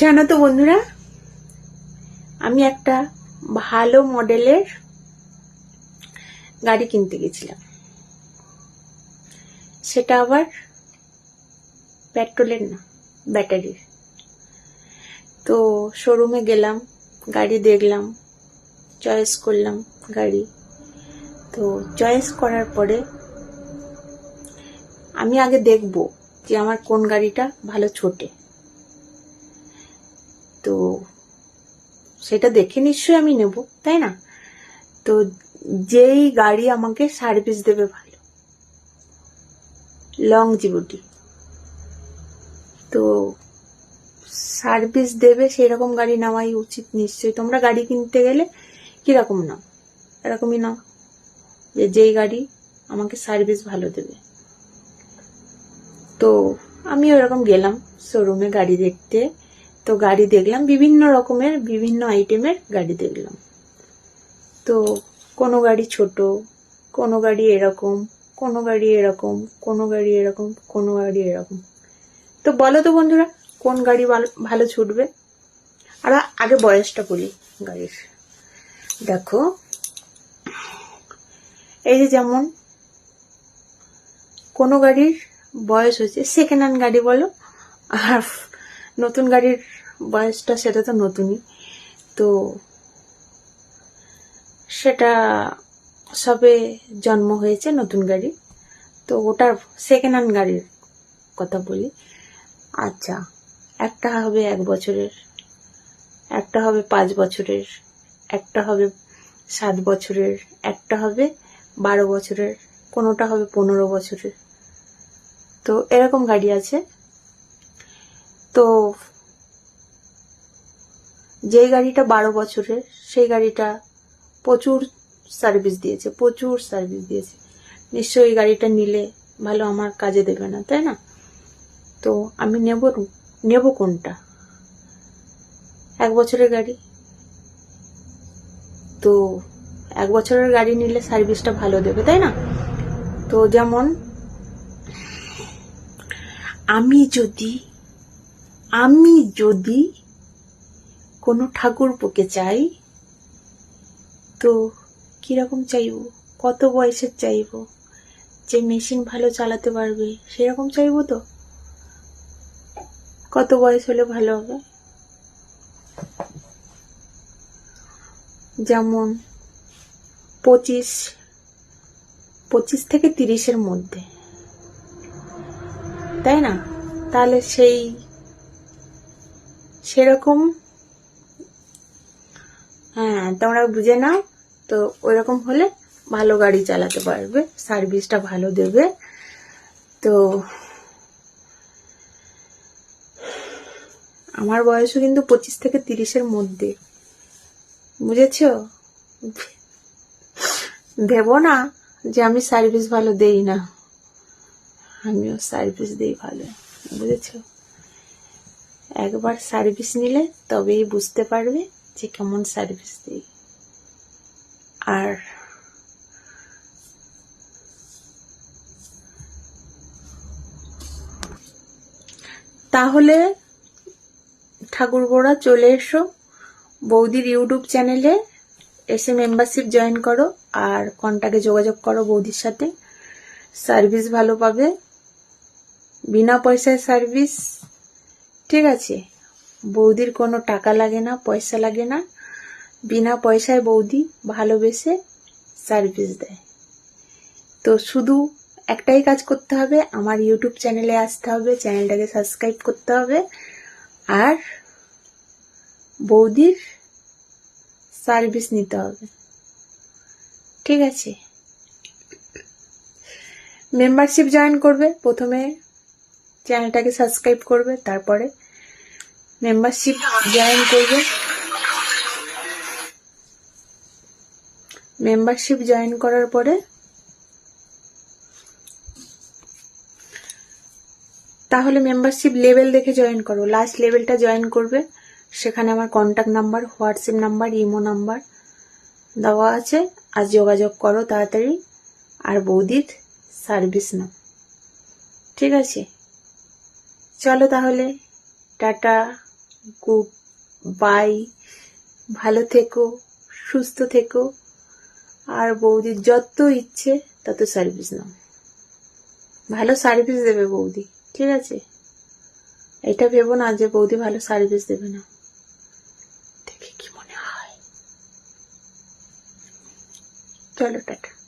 জানো তো বন্ধুরা, আমি একটা ভালো মডেলের গাড়ি কিনতে গেছিলাম। সেটা আবার পেট্রোলের না, ব্যাটারির। তো শোরুমে গেলাম, গাড়ি দেখলাম চয়েস করলাম গাড়ি। তো চয়েস করার পরে আমি আগে দেখব যে আমার কোন গাড়িটা ভালো ছোটে। তো সেটা দেখে নিশ্চয়ই আমি নেব, তাই না? তো যেই গাড়ি আমাকে সার্ভিস দেবে ভালো। লং জিবুটি তো সার্ভিস দেবে সেরকম গাড়ি নেওয়াই উচিত নিশ্চয়ই। তোমরা গাড়ি কিনতে গেলে কীরকম নাও? এরকমই নাও যে যেই গাড়ি আমাকে সার্ভিস ভালো দেবে। তো আমি ওরকম গেলাম শোরুমে গাড়ি দেখতে। তো গাড়ি দেখলাম, বিভিন্ন রকমের, বিভিন্ন আইটেমের গাড়ি দেখলাম। তো কোনো গাড়ি ছোট, কোনো গাড়ি এরকম, কোনো গাড়ি এরকম, কোনো গাড়ি এরকম, কোনো গাড়ি এরকম। তো বলো তো বন্ধুরা, কোন গাড়ি ভালো- ছুটবে? আর আগে বয়সটা বলি গাড়ির। দেখো, এই যে যেমন কোনো গাড়ির বয়স হচ্ছে সেকেন্ড হ্যান্ড গাড়ি বলো, আর নতুন গাড়ির বয়সটা সেটা তো নতুনই। তো সেটা সবে জন্ম হয়েছে নতুন গাড়ি। তো ওটার সেকেন্ড হ্যান্ড গাড়ির কথা বলি। আচ্ছা একটা হবে এক বছরের, একটা হবে পাঁচ বছরের, একটা হবে সাত বছরের, একটা হবে বারো বছরের, কোনোটা হবে পনেরো বছরের। তো এরকম গাড়ি আছে। তো যেই গাড়িটা বারো বছরের, সেই গাড়িটা প্রচুর সার্ভিস দিয়েছে, প্রচুর সার্ভিস দিয়েছে। নিশ্চয়ই এই গাড়িটা নিলে ভালো আমার কাজে দেবে না, তাই না? তো আমি নেব নেব কোনটা? এক বছরের গাড়ি। তো এক বছরের গাড়ি নিলে সার্ভিসটা ভালো দেবে, তাই না? তো যেমন আমি যদি আমি যদি কোনো ঠাকুর পোকে চাই, তো কীরকম চাইব? কত বয়সের চাইব? যে মেশিন ভালো চালাতে পারবে, সেরকম চাইব তো? কত বয়স হলে ভালো হবে? যেমন পঁচিশ পঁচিশ থেকে তিরিশের মধ্যে। তাই না? তাহলে সেই সেরকম হ্যাঁ তোমরা বুঝে নাও, তো ওইরকম হলে ভালো গাড়ি চালাতে পারবে, সার্ভিসটা ভালো দেবে। তো আমার বয়সও কিন্তু পঁচিশ থেকে তিরিশের মধ্যে। বুঝেছ? ভেবো না যে আমি সার্ভিস ভালো দেই না। আমিও সার্ভিস দিই ভালো, বুঝেছ? একবার সার্ভিস নিলে তবেই বুঝতে পারবে যে কেমন সার্ভিস দিই। আর তাহলে ঠাকুর গোড়া চলে এসো। বৌদির ইউটিউব চ্যানেলে এসে মেম্বারশিপ জয়েন করো আর কন্ট্যাক্টে যোগাযোগ করো বৌদির সাথে। সার্ভিস ভালো পাবে। বিনা পয়সায় সার্ভিস ঠিক আছে। বৌদির কোনো টাকা লাগে না, পয়সা লাগে না। বিনা পয়সায় বৌদি ভালোবেসে সার্ভিস দেয়। তো শুধু একটাই কাজ করতে হবে, আমার ইউটিউব চ্যানেলে আসতে হবে চ্যানেলটাকে সাবস্ক্রাইব করতে হবে। আর বৌদির সার্ভিস নিতে হবে। ঠিক আছে। মেম্বারশিপ জয়েন করবে, প্রথমে চ্যানেলটাকে সাবস্ক্রাইব করবে, তারপরে মেম্বারশিপ জয়েন করবে। মেম্বারশিপ জয়েন করার পরে তাহলে মেম্বারশিপ লেভেল দেখে জয়েন করো। লাস্ট লেভেলটা জয়েন করবে। সেখানে আমার contact number WhatsApp number imo number দেওয়া আছে। আর যোগাযোগ করো তাড়াতাড়ি। আর বৌদির সার্ভিস নাও। ঠিক আছে? চলো তাহলে, টাটা। গুড বাই ভালো থেকো, সুস্থ থেকো। আর বৌদির যত ইচ্ছে তত সার্ভিস নাও। ভালো সার্ভিস দেবে বৌদি, ঠিক আছে? এটা ভেবো না যে বৌদি ভালো সার্ভিস দেবে না। দেখে কি মনে হয়। চলো, টাটা।